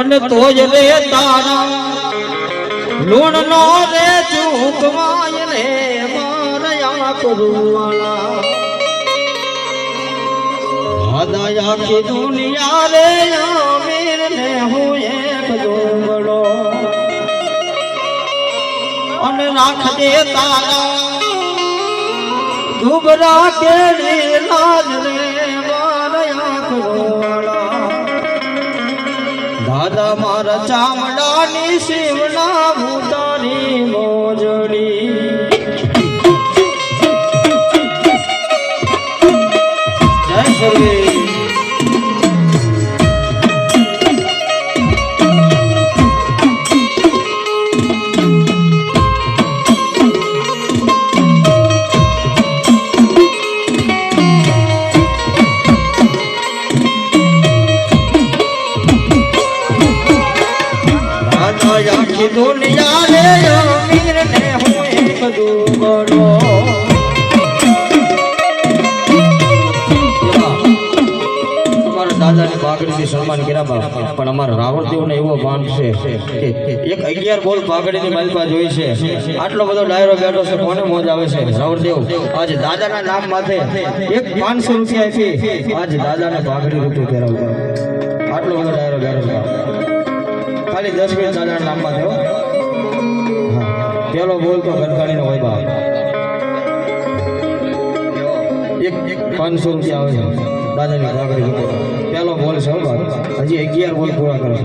અને તોજ રે તારા. લૂણ નો રે ચૂકવાય રે મારયા કરુવાળા. દાદા આખી દુનિયા રે આમીર ને હું એક જોગડો અને રાખ દે તારા. દુબરા કેડી લાજ મારા ચામડાની શિવના ભૂતાની મોજડી જય સર્વે પાઘડીથી સન્માન કર્યા. પણ અમારા રાવણદેવને એવો ભાન છે એક અગિયાર બોલ પાઘડીની માલિકા જોઈ છે. આટલો બધો ડાયરો બેઠો છે, કોને મોજ આવે છે? રાવણદેવ, આજે દાદાના નામ માથે એક પાંચસો રૂપિયા આપી, આજે દાદાને પાઘડી રૂપિયા પહેરાવતા આટલો બધો ડાયરો બેઠો છે. ખાલી દસ મિનિટ દાદાના નામ માથે પેલો બોલ તો ગરકાણીનો હોય બાપ. એક એક પાંચસો રૂપિયા આવે છે. દાદાની ભાગડી રૂપિયા પેલો બોલ છે હજી અગિયાર બોલ પૂરા કરો છો.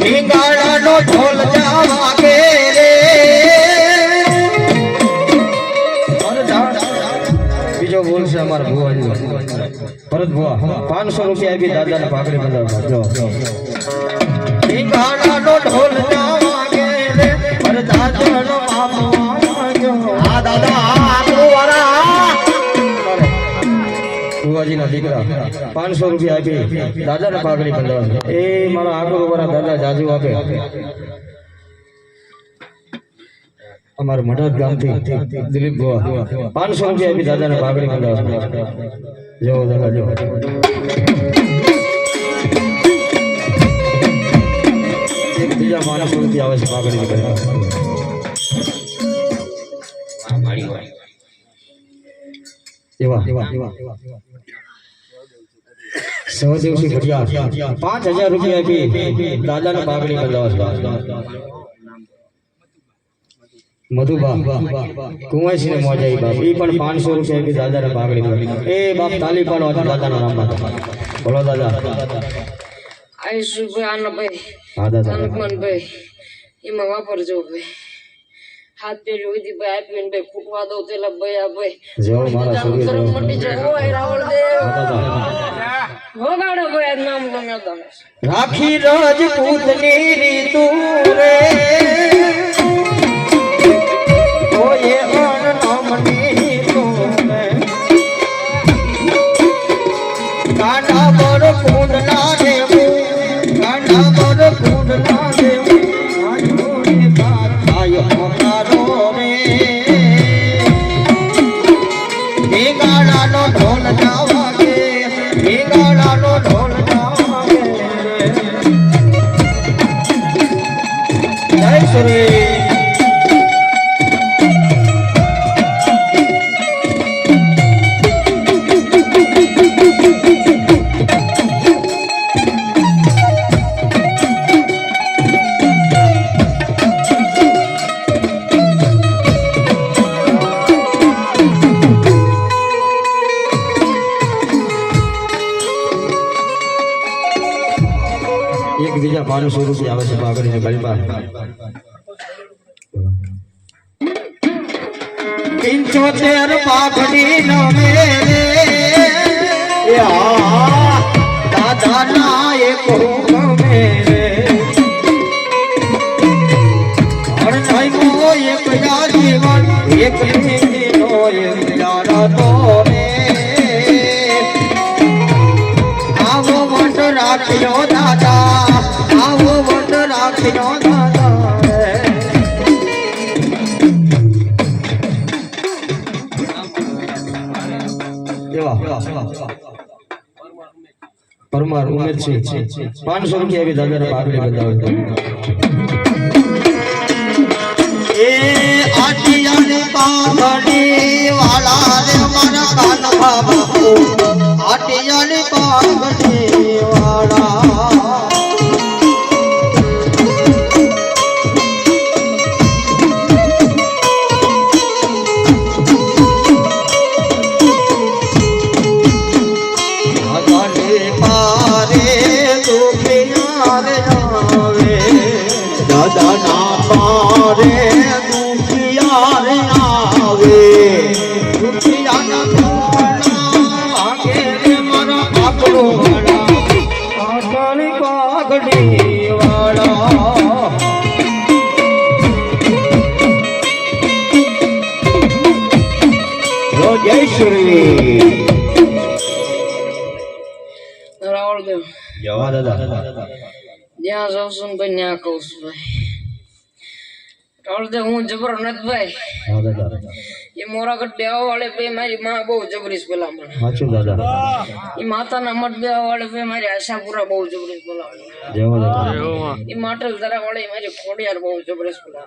ઢીંગાડાનો ઢોલ જાવા કે રે? બીજો બોલ છે અમારા ભુવાજી ભરત ભુવા. પાંચસો રૂપિયા આપી દાદાને ભાગડી બંધાવવા જો. ઢોલ ભુવાજીના દીકરા, પાંચસો રૂપિયા આપી, દાદાને પાઘડી બંધાવવા એ મારા આગળ વાળા દાદા જાજુ આપે. અમારા મઢત ગામથી દિલીપ ગોવા. પાંચસો રૂપિયા આપી દાદાને પાઘડી બંધાવવા જો દાદા જો બીજા માણસો આવે છે પાઘડી બંધાવવા એવા. સહદેવસિંહ ભટિયા પાંચ હજાર રૂપિયા આપી દાદાને પાઘડી બંધાવવા મધુબા કુંવાસી ને મોજ આવી બાપ એ પણ પાંચસો રૂપિયા આપી દાદાને બંધાવી. એ બાપ તાલી પાડો દાદાના નામમાં બોલો દાદા આયુષભાઈ હા દાદા અનુમાનભાઈ એમાં વાપરજો ભાઈ હાથ પેઢી ઉધી ભાઈ આપીને ભાઈ ફૂટવા દઉં તેલા ભાઈ આ ભાઈ જેવો મારા સૂર્ય તરફ જેવો. મટી રાજપૂતની રાખી રીતુ રે. જય પિંચોતેર પાઘડી નો મેરે દાદા ના એક મેરે એક જીવન એક લીધીનો એક યારા તો આવો વટ રાખ્યો દાદા, આવો વટ રાખ્યો એવા પરમાર ઉમેદસિંહ પાંચસો રૂપિયા એવી દાદા પાઘડી બતાવે એ આટિયાની પાઘડી વાળા. જવા દાદા જ્યાં જાઉં છું ભાઈ ત્યાં કહું છું ભાઈ રાવળદેવ હું જબર નથી ભાઈ હા દાદા એ મોરા ગઢ બેવા વાળે ભાઈ મારી માં બહુ જબરીશ પેલા મને સાચું દાદા એ માતાના મઠ બેવા વાળે ભાઈ મારી આશાપુરા બહુ જબરીશ પેલા જવા દાદા એ માટલ ધરા વાળે મારી ખોડિયાર બહુ જબરજસ્ત પેલા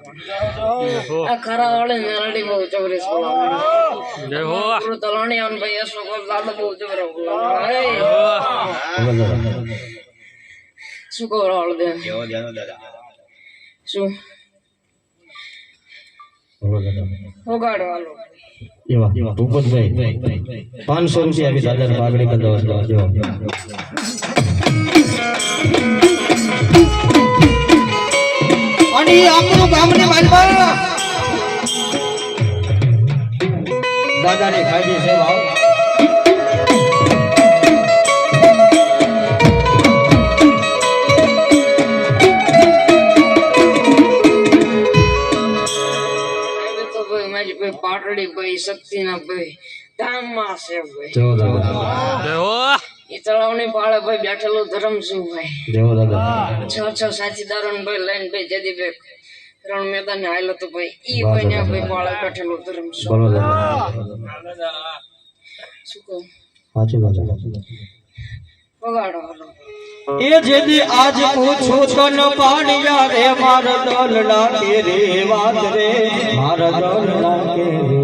આ ખરા વાળે મેરડી બહુ જબરજસ્ત પેલા તલાણી આન ભાઈ અશોક દાદા બહુ જબરો પેલા જવા દાદા શું કહો રાવળદેવ શું? દાદા હોગાડો હાલો. એવા ભૂપતભાઈ પાંચસો રૂપિયા આપી દાદાને પાઘડી બંધાવો જેવા અને આપણું ગામને માનવા દાદાની ખાઈ છે ભાવ તો ભાઈ પાટડી ભાઈ ભાઈ શક્તિના ભાઈ ધામમાં છે ભાઈ. તળાવ દાદા એ તળાવની પાળે ભાઈ બેઠેલો ધરમ છું ભાઈ? જવા દાદા છ છ સાથીદારો ભાઈ લઈને ભાઈ જદી ભાઈ રણ મેદાન આવેલો તો ભાઈ. ઈ ભાઈ ને ભાઈ પાળે બેઠેલો ધરમ છું બોલો દાદા શું કહું? સાચું દાદા વગાડો હાલો એ જેદી આજ પૂછું તન પાણિયા રે, માર દલડા કે રે, વાત રે, માર દલડા કે રે.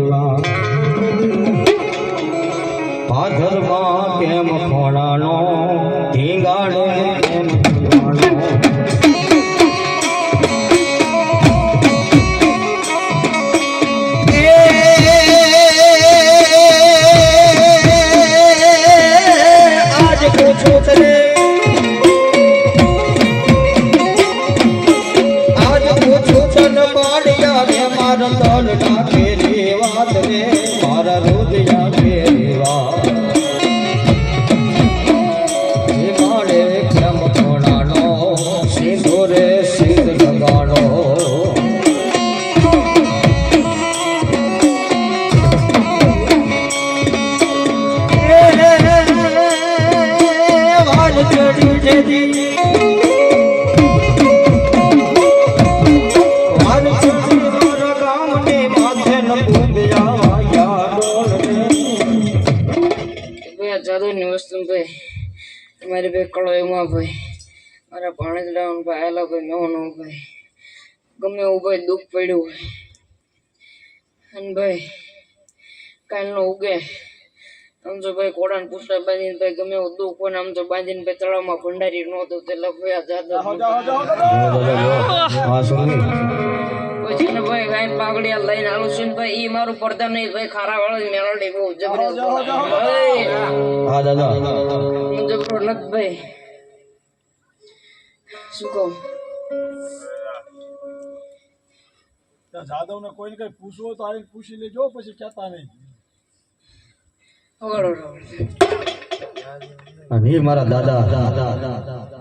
મારી ભાઈ કળો એમાં ભાઈ. મારા ભાણેજડા ભાઈ આયેલા ભાઈ મેવાનો ભાઈ. ગમે એવું ભાઈ દુઃખ પડ્યું હોય. અને ભાઈ કાલનો ઉગે. આમ તો ભાઈ કોડાને પૂછતા બાંધીને ભાઈ ગમે એવું દુઃખ હોય ને આમ તો બાંધીને ભાઈ તળાવમાં ભંડારી નહોતું તે લભયા જાદા પછી ને ભાઈ ગાય પાઘડિયા લઈને આવું છું ને ભાઈ ઈ મારું પડતા નહીં ભાઈ ખારા વાળો મેળડી બહુ જબરજસ્ત ભાઈ હા દાદા. હું જબરો નથી ભાઈ શું કહું? જાદવ ને કોઈને કઈ પૂછવું હોય તો આવીને પૂછી લેજો પછી કહેતા નહીં. અને મારા દાદા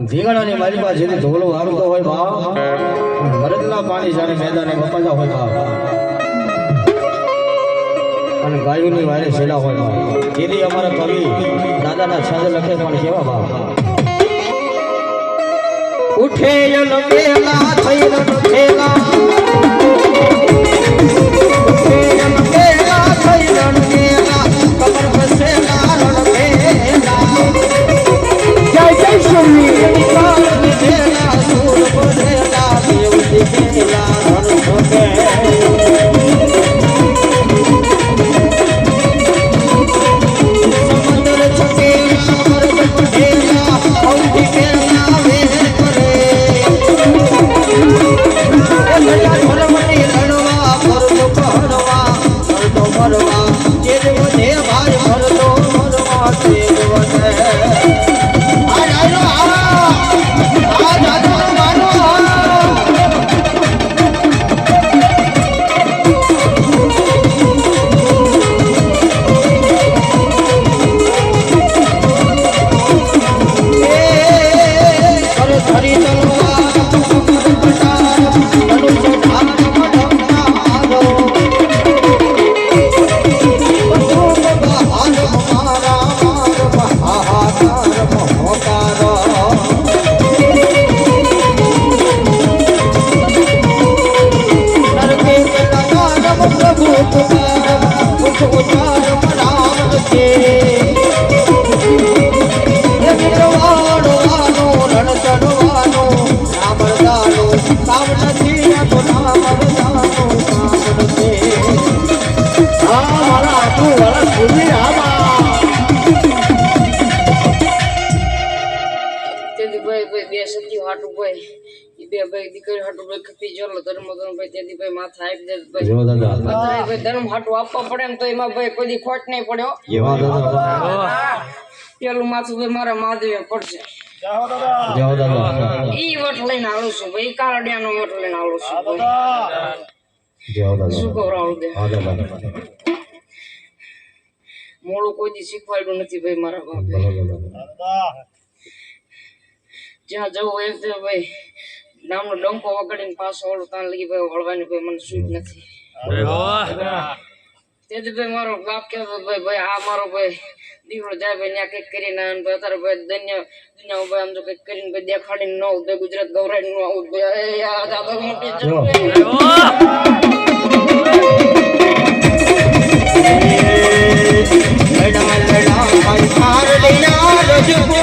ધીંગાણાની મારી પાસે ધોલો ઢોલો વાળતો હોય ભાવ મરદના પાણી જાણે મેદાને વપાતા હોય ભાવ અને ગાયોની વારે છેડા હોય જેથી અમારા કવિ દાદાના છંદ લખે પણ કેવા ભાવ. ઉઠે યલ બે સતી હાટું ભાઈ ઈ બે ભાઈ દીકરી હાટું ભાઈ ખપી જલો ધર્મ ધર્મ ભાઈ તેથી ભાઈ માથા આપી દે ભાઈ. જેવો દાદા બધાય ભાઈ ધર્મ હાટું આપવા પડે ને તો એમાં ભાઈ કોઈ ખોટ નહીં પડ્યો પેલું માથું ભાઈ મારા મહાદેવે પડશે. જાઓ દાદા. જેવા દાદા ઈ વટ લઈને આવું છું ભાઈ કાળડિયાનો વટ લઈને આવું છું ભાઈ. દાદા. જેવા શું કવરાવું દે મોડું કોઈ દી શીખવાડ્યું નથી ભાઈ મારા બાપે. જ્યાં જવું એ તે ભાઈ નામનો ડંકો વગાડીને પાછો ઓળો ત્યાં લગી ભાઈ વળવાની ભાઈ મને સૂટ નથી. તેથી ભાઈ મારો બાપ કહેતો ભાઈ ભાઈ આ મારો ભાઈ દીકરો જાય ભાઈ ત્યાં કંઈક કરીને આવે ભાઈ અત્યારે ભાઈ દુનિયા દુનિયા ભાઈ આમ તો કંઈક કરીને ભાઈ દેખાડીને ન આવું ભાઈ ગુજરાત ગૌરાઈ ન આવું ભાઈ. આ દાદા મોટી છે લડા લડા ભાઈ પાર લીલા રજગો